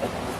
Thank you.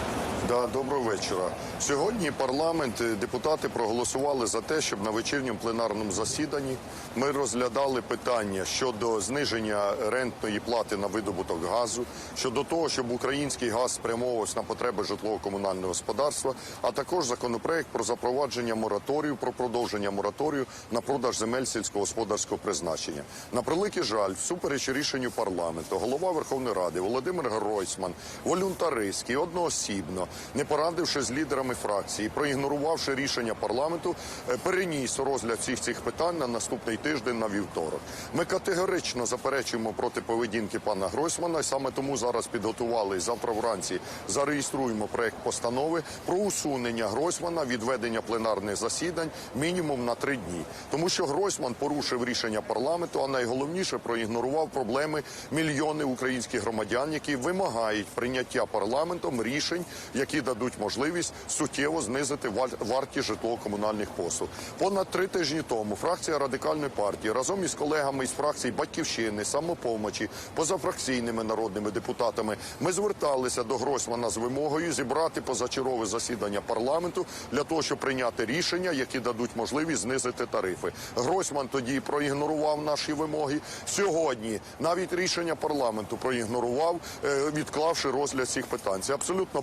Да, доброго вечора. Сьогодні парламент, депутати проголосували за те, щоб на вечірньому пленарному засіданні ми розглядали питання щодо зниження рентної плати на видобуток газу, щодо того, щоб український газ спрямовувався на потреби житлово-комунального господарства, а також законопроект про запровадження мораторію, про продовження мораторію на продаж земель сільськогосподарського призначення. На превеликий жаль, всупереч рішенню парламенту, голова Верховної Ради Володимир Гройсман волюнтаристський, одноосібно, не порадивши з лідерами фракції, проігнорувавши рішення парламенту, е, переніс розгляд всіх цих питань на наступний тиждень на вівторок. Ми категорично заперечуємо проти поведінки пана Гройсмана. і Саме тому зараз підготували завтра вранці зареєструємо проект постанови про усунення Гройсмана від ведення пленарних засідань мінімум на три дні, тому що Гройсман порушив рішення парламенту, а найголовніше проігнорував проблеми мільйони українських громадян, які вимагають прийняття парламентом рішень, які дадуть можливість суттєво знизити вартість житлово-комунальних послуг. Понад три тижні тому фракція радикальної партії разом із колегами із фракцій Батьківщини, самопомочі, позафракційними народними депутатами ми зверталися до Гройсмана з вимогою зібрати позачергове засідання парламенту для того, щоб прийняти рішення, які дадуть можливість знизити тарифи. Гройсман тоді проігнорував наші вимоги. Сьогодні навіть рішення парламенту проігнорував, е, відклавши розгляд цих питань. Це абсолютно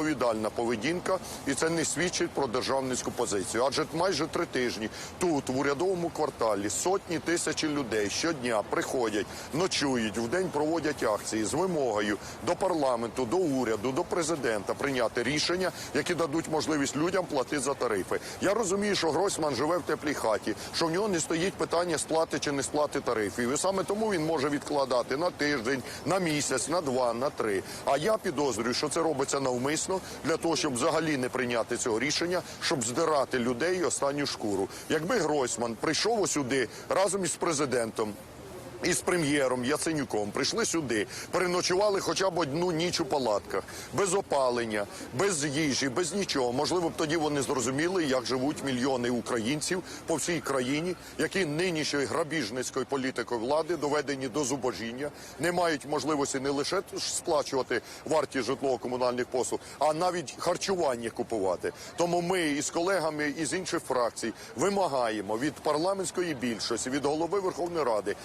безвідповідальна поведінка, і це не свідчить про державницьку позицію. Адже майже три тижні тут, в урядовому кварталі, сотні тисячі людей щодня приходять, ночують, вдень проводять акції з вимогою до парламенту, до уряду, до президента прийняти рішення, які дадуть можливість людям платити за тарифи. Я розумію, що Гройсман живе в теплій хаті, що в нього не стоїть питання сплати чи не сплати тарифів. І саме тому він може відкладати на тиждень, на місяць, на два, на три. А я підозрюю, що це робиться навмисно для того, щоб взагалі не прийняти цього рішення, щоб здирати людей останню шкуру. Якби Гройсман прийшов сюди разом із президентом. Із прем'єром Яценюком прийшли сюди, переночували хоча б одну ніч у палатках, без опалення, без їжі, без нічого. Можливо, б тоді вони зрозуміли, як живуть мільйони українців по всій країні, які нинішньою грабіжницькою політикою влади доведені до зубожіння, не мають можливості не лише сплачувати вартість житлово-комунальних послуг, а навіть харчування купувати. Тому ми із колегами із інших фракцій вимагаємо від парламентської більшості, від голови Верховної Ради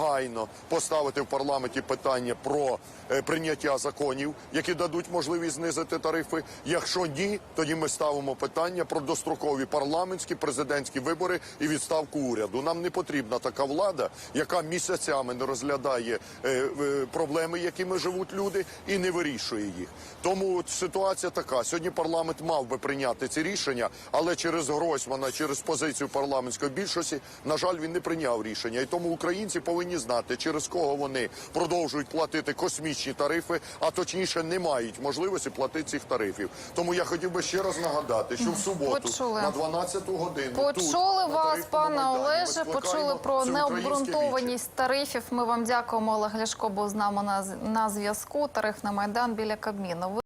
негайно поставити в парламенті питання про е, прийняття законів, які дадуть можливість знизити тарифи. Якщо ні, тоді ми ставимо питання про дострокові парламентські президентські вибори і відставку уряду. Нам не потрібна така влада, яка місяцями не розглядає е, проблеми, якими живуть люди, і не вирішує їх. Тому ситуація така: сьогодні парламент мав би прийняти ці рішення, але через Гройсмана, через позицію парламентської більшості, на жаль, він не прийняв рішення. І тому українці повинні знати, через кого вони продовжують платити космічні тарифи, а точніше не мають можливості платити цих тарифів. Тому я хотів би ще раз нагадати, що в суботу Почули. на 12 годину Почули тут, вас, пане Олеже. Почули про необґрунтованість тарифів. Ми вам дякуємо. Олег Ляшко був з нами на, на зв'язку. Тариф на майдан біля Кабміну.